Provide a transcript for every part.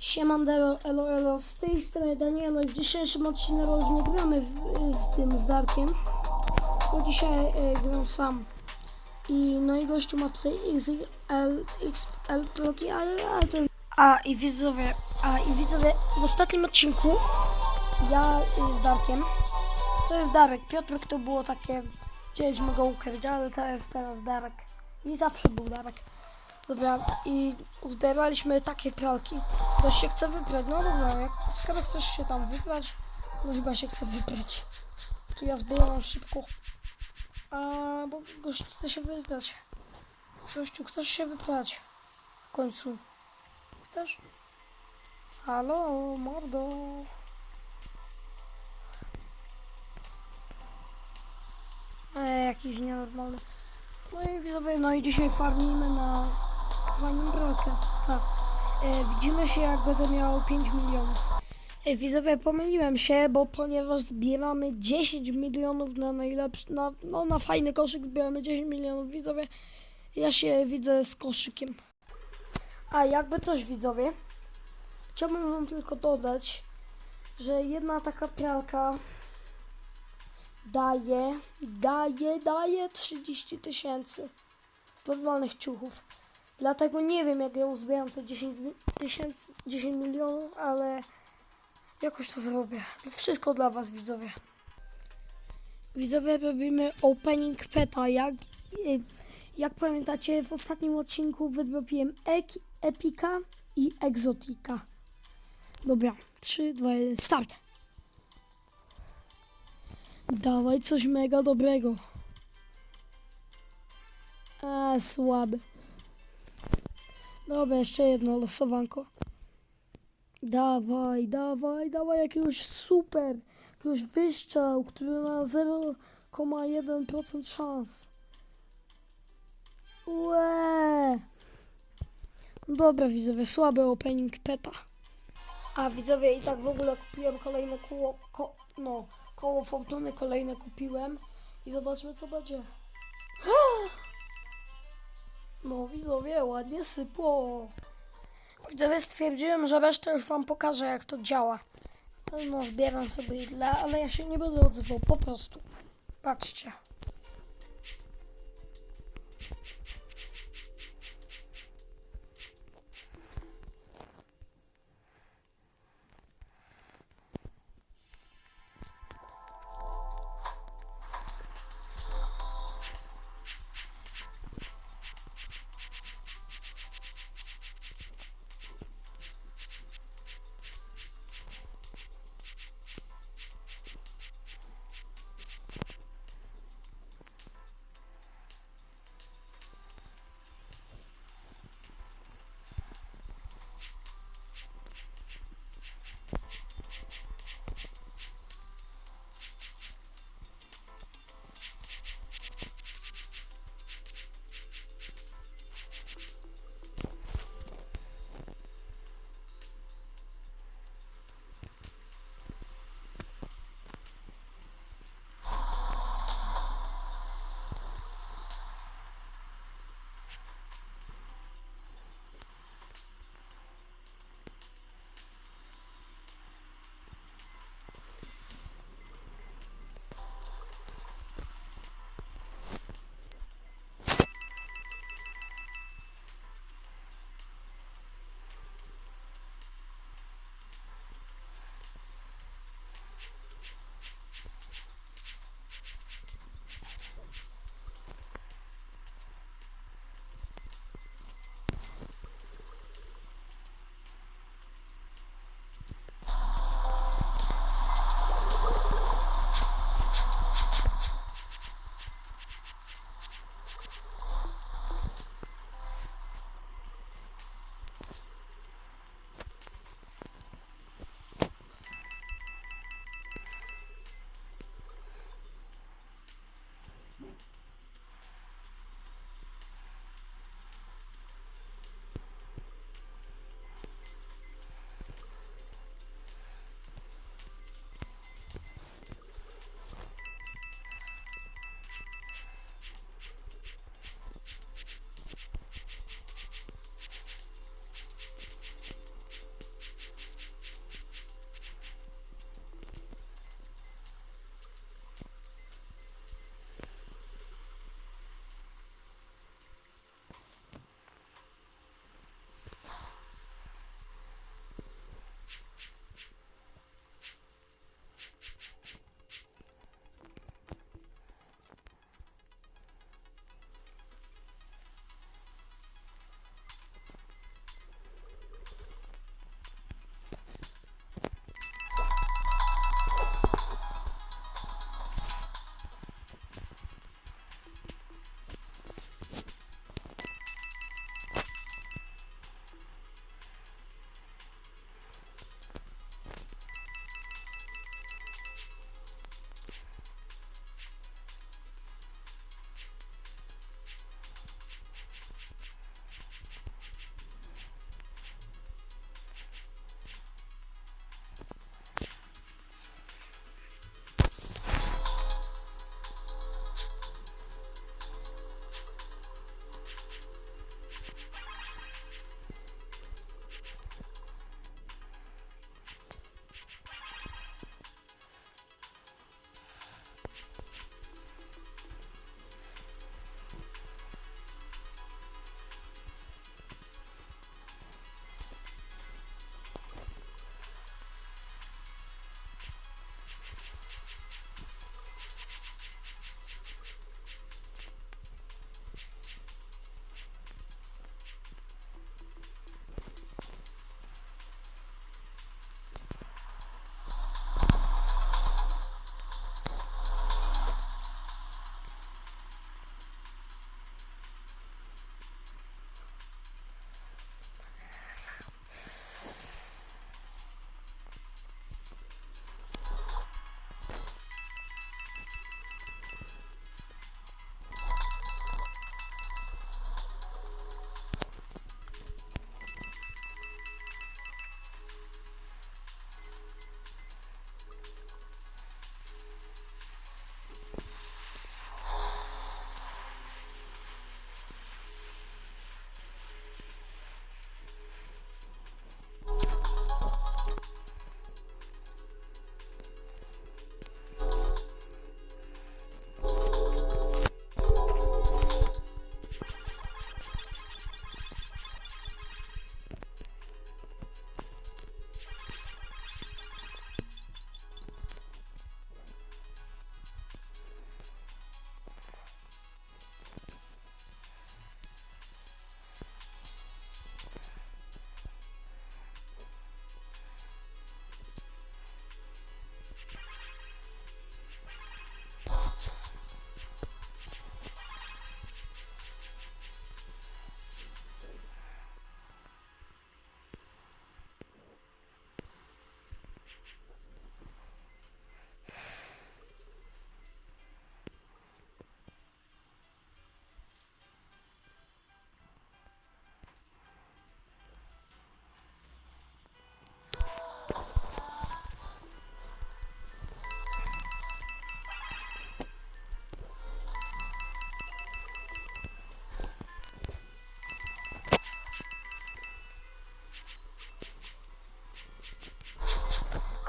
Siemandero, elo, elo, z tej strony Danielo w dzisiejszym odcinku w, z tym, z Darkiem, bo dzisiaj e, gram sam. I no i gościu ma tutaj XL, XL bloki, ale, ale to... A i widzowie, a i widzowie, w ostatnim odcinku ja e, z Darkiem, to jest Darek, Piotrek to było takie, chcieliśmy go ukryć, ale to jest teraz Darek. I zawsze był Darek. Dobra, i uzbieraliśmy takie pralki. Ktoś się chce wybrać, no dobra, jak, skoro chcesz się tam wybrać, no chyba się chce wybrać. To ja zbieram szybko. A, bo gość chce się wybrać. Gościu, chcesz się wybrać? W końcu. Chcesz? Halo, mordo. E, jakiś nienormalny. No i widzowie, no i dzisiaj farmimy na brokę. Tak. E, widzimy się jak będę miał 5 milionów. E, widzowie, pomyliłem się, bo ponieważ zbieramy 10 milionów na najlepszy, na, no na fajny koszyk zbieramy 10 milionów, widzowie. Ja się widzę z koszykiem. A jakby coś, widzowie, chciałbym wam tylko dodać, że jedna taka pralka daje, daje, daje 30 tysięcy z normalnych ciuchów. Dlatego nie wiem, jak ja uzbieram te 10 mi- tysięcy, 10 milionów, ale jakoś to zrobię. Wszystko dla was, widzowie. Widzowie, robimy opening peta. Jak, y, jak pamiętacie, w ostatnim odcinku wydrobiłem ek, Epika i Exotika. Dobra, 3, 2, 1, start! Dawaj coś mega dobrego. A, słaby. Dobra, jeszcze jedno losowanko. Dawaj, dawaj, dawaj jakiegoś super, jakiegoś wyszczał, który ma 0,1% szans. Łe. Dobra, widzowie, słaby opening peta. A widzowie, i tak w ogóle kupiłem kolejne koło, ko, no, koło fortuny kolejne kupiłem i zobaczmy co będzie. No widzowie, ładnie sypło. Widzowie stwierdziłem, że resztę już wam pokażę jak to działa. No zbieram sobie ile, ale ja się nie będę odzywał, po prostu. Patrzcie.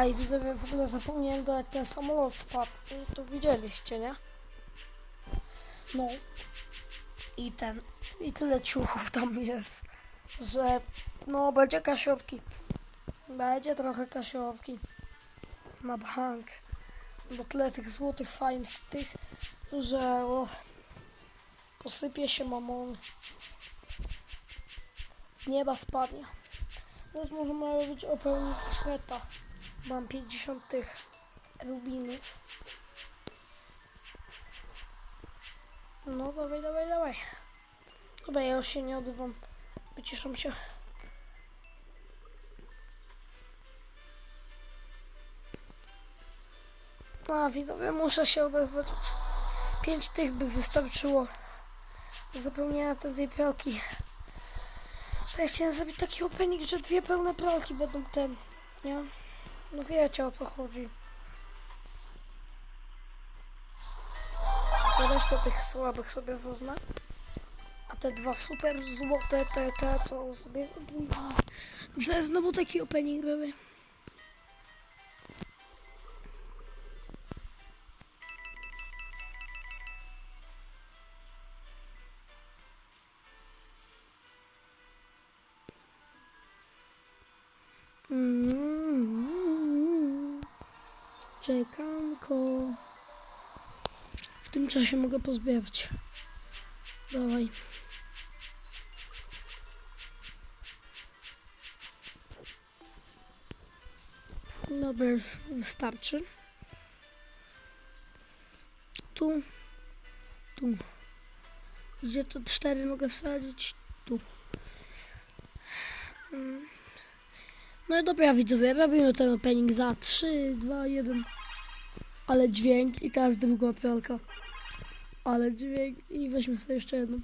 A i widzowie, w ogóle zapomniałem jak ten samolot spadł. To widzieliście, nie? No. I ten. I tyle ciuchów tam jest, że no będzie kasiopki. Będzie trochę kasiopki. Na bank. Bo tyle tych złotych fajnych tych, że o, posypie się mamon. Z nieba spadnie. Teraz możemy robić opełnik peta. Mam 50 tych rubinów. No dawaj, dawaj, dawaj. Dobra, ja już się nie odzywam. Wyciszam się. A, widzowie, muszę się odezwać. Pięć tych by wystarczyło. Zapomniałem te tej pralki. Ja chciałem zrobić taki opening, że dwie pełne pralki będą ten, nie? No wiecie o co chodzi. Resztę tych słabych sobie wezmę. A te dwa super złote, te, te, to sobie... Że znowu taki opening robię. Czekanko. W tym czasie mogę pozbierać. Dawaj. Dobra, już wystarczy. Tu. Tu. Gdzie to cztery mogę wsadzić? Tu. Mm. No i dobra widzowie, robimy ten opening za 3, 2, 1. Ale dźwięk i teraz druga pianka. Ale dźwięk i weźmy sobie jeszcze jedną.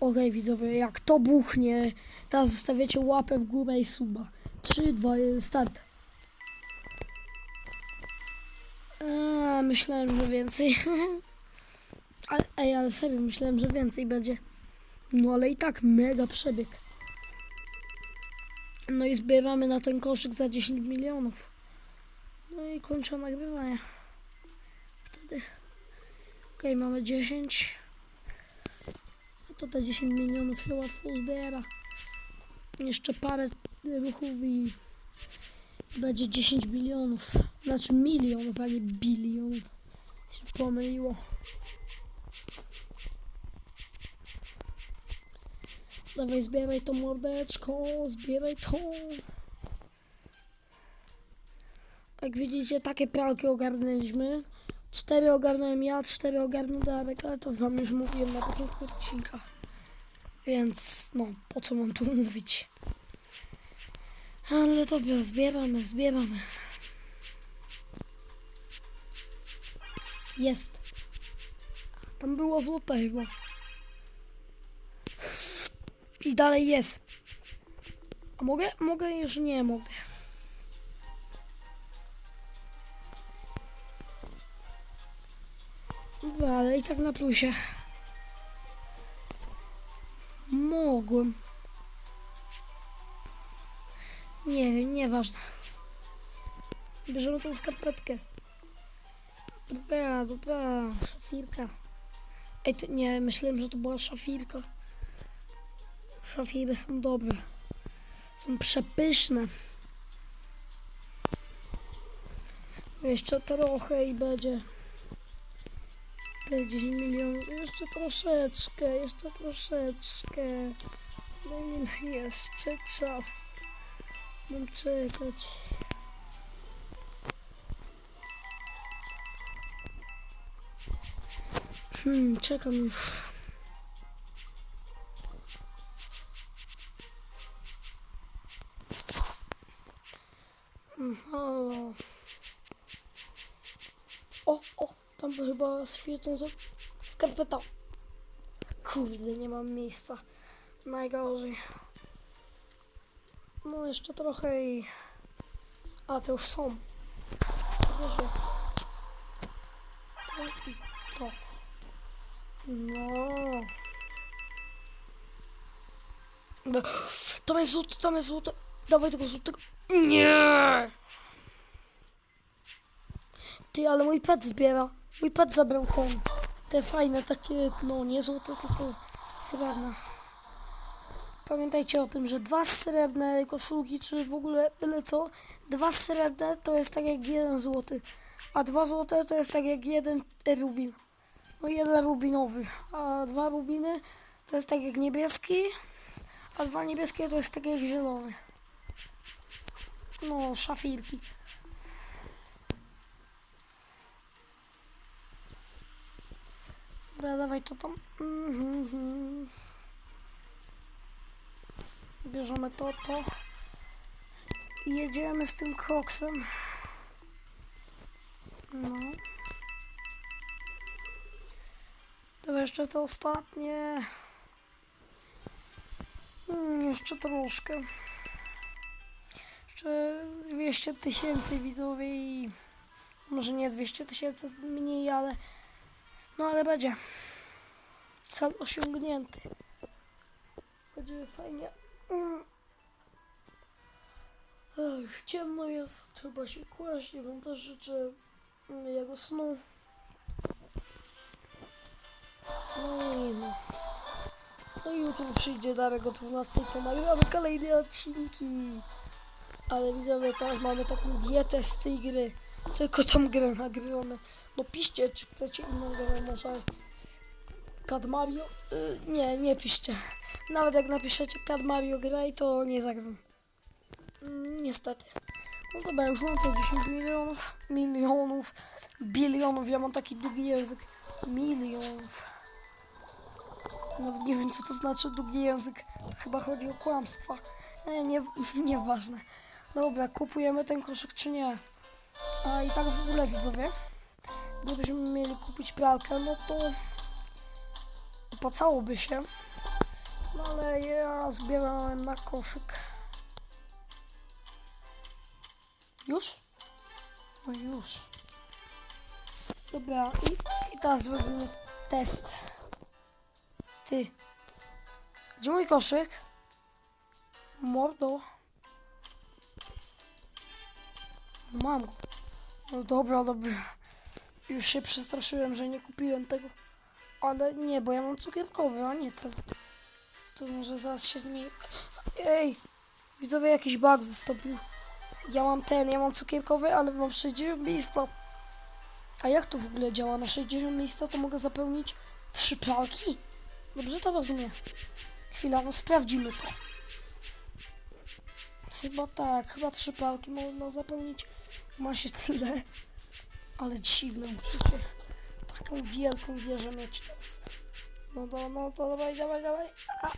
Okej widzowie, jak to buchnie, teraz zostawiacie łapę w górę i suba. 3, 2, 1, start. A, myślałem, że więcej. ale, ej, ale serio, myślałem, że więcej będzie. No ale i tak mega przebieg. No i zbieramy na ten koszyk za 10 milionów. No i kończę nagrywanie. Wtedy. Okej, mamy 10. A to te 10 milionów się łatwo zbiera. Jeszcze parę ruchów i będzie 10 bilionów. Znaczy milionów, a nie bilionów. Się pomyliło. Dawaj, zbieraj to mordeczko, zbieraj to. Jak widzicie, takie pralki ogarnęliśmy. Cztery ogarnąłem ja, cztery ogarnął Darek, ale to wam już mówiłem na początku odcinka. Więc, no, po co mam tu mówić? Ale dobra, zbieramy, zbieramy. Jest. Tam było złote chyba. I dalej jest. A mogę? Mogę? Już nie mogę. Dobra, ale i tak na plusie. Mogłem. Nie wiem, nieważne. Bierzemy tą skarpetkę. Dobra, dobra, szafirka. Ej, to nie, myślałem, że to była szafirka. Szafiry są dobre. Są przepyszne. Jeszcze trochę i będzie te 10 milionów. Jeszcze troszeczkę, jeszcze troszeczkę. No ile jeszcze czas. Mam czekać. Hmm, czekam już. Chyba świecąca skarpeta. Kurde, nie mam miejsca. Najgorzej. No jeszcze trochę i... A, to już są. Wiecie. To i to. No. No. Tam jest złoto, tam jest złoto. Dawaj tego złotego. Nie! Ty, ale mój pet zbiera. Mój pet zabrał ten. Te fajne takie, no nie złote, tylko srebrne. Pamiętajcie o tym, że dwa srebrne koszulki, czy w ogóle byle co, dwa srebrne to jest tak jak jeden złoty, a dwa złote to jest tak jak jeden rubin. No jeden rubinowy, a dwa rubiny to jest tak jak niebieski, a dwa niebieskie to jest tak jak zielony. No, szafirki. Dobra, dawaj to tam. Mhm. Bierzemy to, to. I jedziemy z tym koksem. No. To jeszcze to ostatnie. Mm, jeszcze troszkę. Jeszcze 200 tysięcy widzowie i może nie 200 tysięcy mniej, ale no ale będzie. Cel osiągnięty. Będzie fajnie. Mm. Ech, ciemno jest, trzeba się kłaść, ja wam też życzę miłego snu. No i no. No i jutro przyjdzie Darek o 12, to nagramy kolejne odcinki. Ale widzowie, teraz mamy taką dietę z tej gry. Tylko tą grę nagrywamy. No piszcie, czy chcecie inną grę, może Cad Mario? Y, nie, nie piszcie. Nawet jak napiszecie Cad Mario graj, to nie zagram. Mm, niestety. No dobra, już mam to 10 milionów, milionów, bilionów, ja mam taki długi język. Milionów. Nawet nie wiem, co to znaczy długi język. Chyba chodzi o kłamstwa. Nie, nie, nieważne. Dobra, kupujemy ten koszyk czy nie? A i tak w ogóle widzowie, gdybyśmy mieli kupić pralkę, no to opłacałoby się. No ale ja zbierałem na koszyk. Już? No już. Dobra, i, i teraz zrobimy test. Ty. Gdzie mój koszyk? Mordo. Mam go. No dobra, dobra. Już się przestraszyłem, że nie kupiłem tego. Ale nie, bo ja mam cukierkowy, a nie ten. To może zaraz się zmieni. Ej! Widzowie, jakiś bug wystąpił. Ja mam ten, ja mam cukierkowy, ale mam 60 miejsca. A jak to w ogóle działa? Na 60 miejsca to mogę zapełnić trzy pralki? Dobrze to rozumiem. Chwila, no sprawdzimy to. Chyba tak, chyba trzy pralki można zapełnić. Ma się tyle. Ale dziwne uczucie. Taką wielką wieżę mieć teraz. No to, no to dawaj, dawaj, dawaj. A.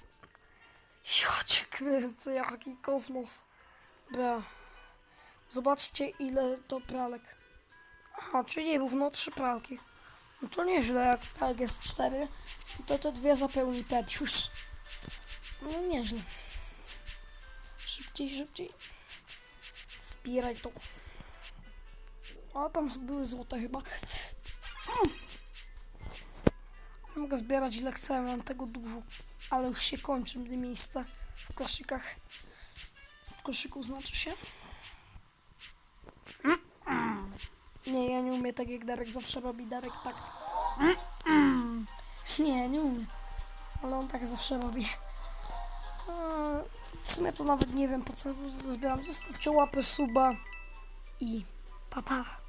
Ja cię kręcę, jaki kosmos. Bra. Zobaczcie ile to pralek. Aha, czyli równo trzy pralki. No to nieźle, jak pralek jest cztery, to te dwie zapełni pet już. No nieźle. Szybciej, szybciej. Zbieraj to. A tam były złote chyba. Mm. Mogę zbierać ile chcę, mam tego dużo. Ale już się kończy te miejsca w koszykach. W koszyku znaczy się. Nie, ja nie umiem tak jak Darek zawsze robi. Darek tak. Nie, nie umiem. Ale on tak zawsze robi. W sumie to nawet nie wiem po co zbieram. Zostawcie łapę, suba i papa. Pa.